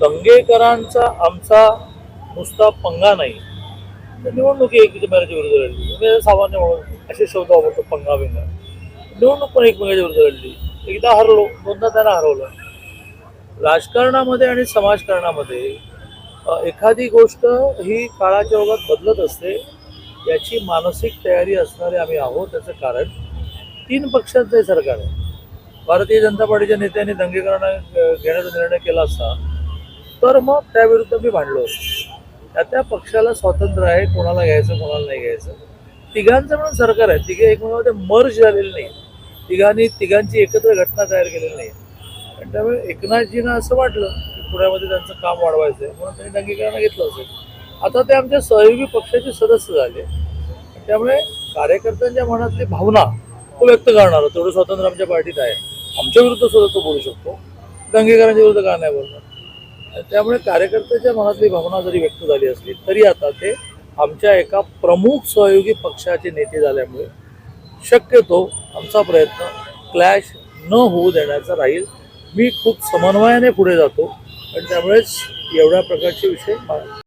दंगेकरांचा आमचा नुसता पंगा नाही. तर निवडणूक एकमेकांच्या विरुद्ध लढली. मी सामान्य म्हणून असे शब्द वापरतो पंगा बिंगा. निवडणूक पण एकमेकाच्या विरुद्ध लढली. एकदा हरलो दोनदा त्यांना हरवलं. राजकारणामध्ये आणि समाजकारणामध्ये एखादी गोष्ट ही काळाच्या ओघात बदलत असते याची मानसिक तयारी असणारे आम्ही आहोत त्याचं कारण तीन पक्षांचं सरकार आहे. भारतीय जनता पार्टीच्या नेत्यांनी दंगेकरणा घेण्याचा निर्णय केला असता तर मग त्याविरुद्ध मी भांडलो होतो. त्या त्या पक्षाला स्वातंत्र्य आहे कोणाला घ्यायचं कोणाला नाही घ्यायचं. तिघांचं म्हणून सरकार आहे. तिघे एकमेकांमध्ये मर्ज झालेले नाही तिघांनी तिघांची एकत्र घटना तयार केलेली नाही आणि त्यामुळे एकनाथजींना असं वाटलं की पुण्यामध्ये त्यांचं काम वाढवायचं आहे म्हणून त्यांनी दंगेकरांना घेतलं असेल आता ते आमच्या सहयोगी पक्षाचे सदस्य झाले. त्यामुळे कार्यकर्त्यांच्या मनातली भावना तो व्यक्त करणार तेवढं स्वातंत्र्य आमच्या पार्टीत आहे. आमच्या विरुद्ध सुद्धा तो बोलू शकतो. दंगेकरांच्या विरुद्ध का नाही बोलणार? त्यामुळे कार्यकर्त्याच्या मनातली भावना जरी व्यक्त झाली असली तरी आता ते आमच्या एका प्रमुख सहयोगी पक्षाचे नेते झाल्यामुळे शक्यतो आमचा प्रयत्न क्लॅश न होऊ देण्याचा राहील. मी खूप समन्वयाने पुढे जातो आणि त्यामुळेच एवढ्या प्रकारचे विषय